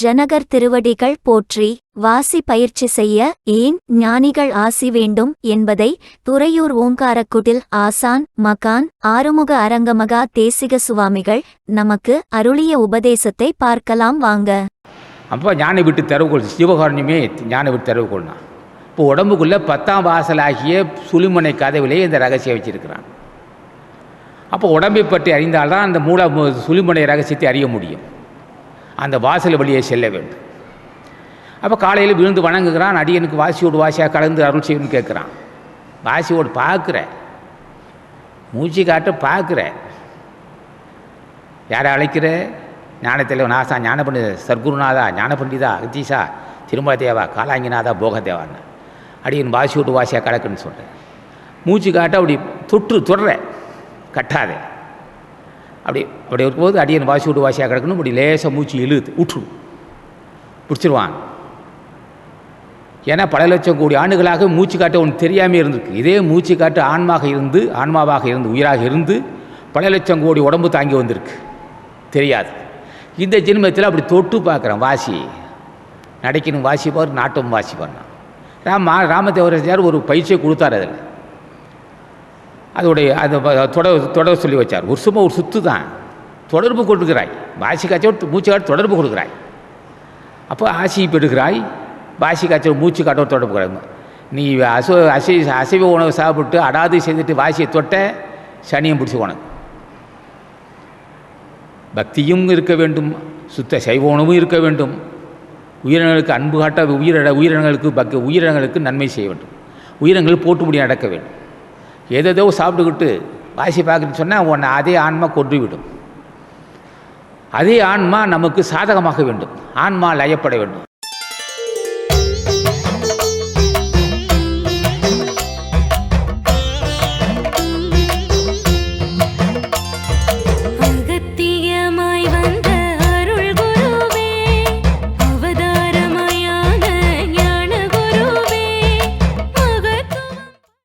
ஜனகர் திருவடிகள் போற்றி வாசி பயிற்சி செய்ய ஏன் ஞானிகள் ஆசி வேண்டும் என்பதை துறையூர் ஓங்காரக்குடில் ஆசான் மகான் ஆறுமுக அரங்கமகா தேசிக சுவாமிகள் நமக்கு அருளிய உபதேசத்தை பார்க்கலாம் வாங்க. அப்போ ஞான விட்டு திறவுகோள் சிவகாரண்யமே ஞான விட்டு திறவுகோள்னா இப்போ உடம்புக்குள்ளே பத்தாம் வாசலாகிய சுளிமனை கதவிலே இந்த ரகசியம் வச்சிருக்கிறான். அப்போ உடம்பை பற்றி அறிந்தால்தான் அந்த மூல சுளிமனை ரகசியத்தை அறிய முடியும். அந்த வாசல் வழியே செல்ல வேண்டும். அப்போ காலையில் விழுந்து வணங்குகிறான் அடியனுக்கு வாசியோடு வாசியாக கலந்து அருள் செய்யணும்னு கேட்குறான். வாசியோடு பார்க்குற. மூச்சு காட்ட பார்க்குற. யாரை அழைக்கிற? ஞானத்தில் நாசா ஞான பண்டித சர்க்குருநாதா ஞான பண்டிதா அகத்தீசா திருமல தேவா காலாங்கிநாதா போகதேவான்னு. அடியன் வாசி விட்டு வாசியாக கலக்குன்னு சொல்கிறேன் மூச்சு காட்ட அப்படி தொற்று தொடர கட்டாதே. அப்படி அப்படி இருக்கும்போது அடியன் வாசி விட்டு வாசியாக கிடக்கணும் அப்படி லேசாக மூச்சு இழுத்து விட்டுரும் பிடிச்சிருவான். ஏன்னா பல லட்சம் கோடி ஆண்டுகளாக மூச்சு காட்டு ஒன்று தெரியாமல் இருந்திருக்கு. இதே மூச்சு காட்டு ஆன்மாக இருந்து ஆன்மாவாக இருந்து உயிராக இருந்து பல லட்சம் கோடி உடம்பு தாங்கி வந்திருக்கு. தெரியாது. இந்த ஜென்மத்தில் அப்படி தொட்டு பார்க்குறேன் வாசி. நடைக்கணும் வாசிப்பார் நாட்டம் வாசிப்பார் ராம ராமதேவரசியார் ஒரு பயிற்சியை கொடுத்தார் அதில். அதோடைய அதை தொட தொடர் சொல்லி வச்சார். ஒரு சும்மா ஒரு சுத்து தான். தொடர்பு கொடுக்குறாய். வாசி காய்ச்சோடு மூச்சு காட்டு தொடர்பு கொடுக்குறாய். அப்போ ஆசையை பெறுகிறாய் வாசி காய்ச்சல் மூச்சு காட்டோட தொடர்பு கொடுக்குறாங்க நீ அசு அசை அசைவ உணவு சாப்பிட்டு அடாது செய்துட்டு வாசியை தொட்ட சனியம் பிடிச்சி உனக்கு. பக்தியும் இருக்க வேண்டும். சுத்த சைவ உணவும் இருக்க வேண்டும். உயிரினங்களுக்கு அன்பு காட்ட உயிரிட உயிரினங்களுக்கு பக் உயிரினங்களுக்கு நன்மை செய்ய வேண்டும். உயிரினங்கள் போட்டு நடக்க வேண்டும். எதோ சாப்பிட்டுக்கிட்டு வாசி பார்க்குன்னு சொன்னால் உன்னை அதே ஆன்மா கொன்று விடும் அதே ஆன்மா நமக்கு சாதகமாக வேண்டும். ஆன்மா லயப்பட வேண்டும்.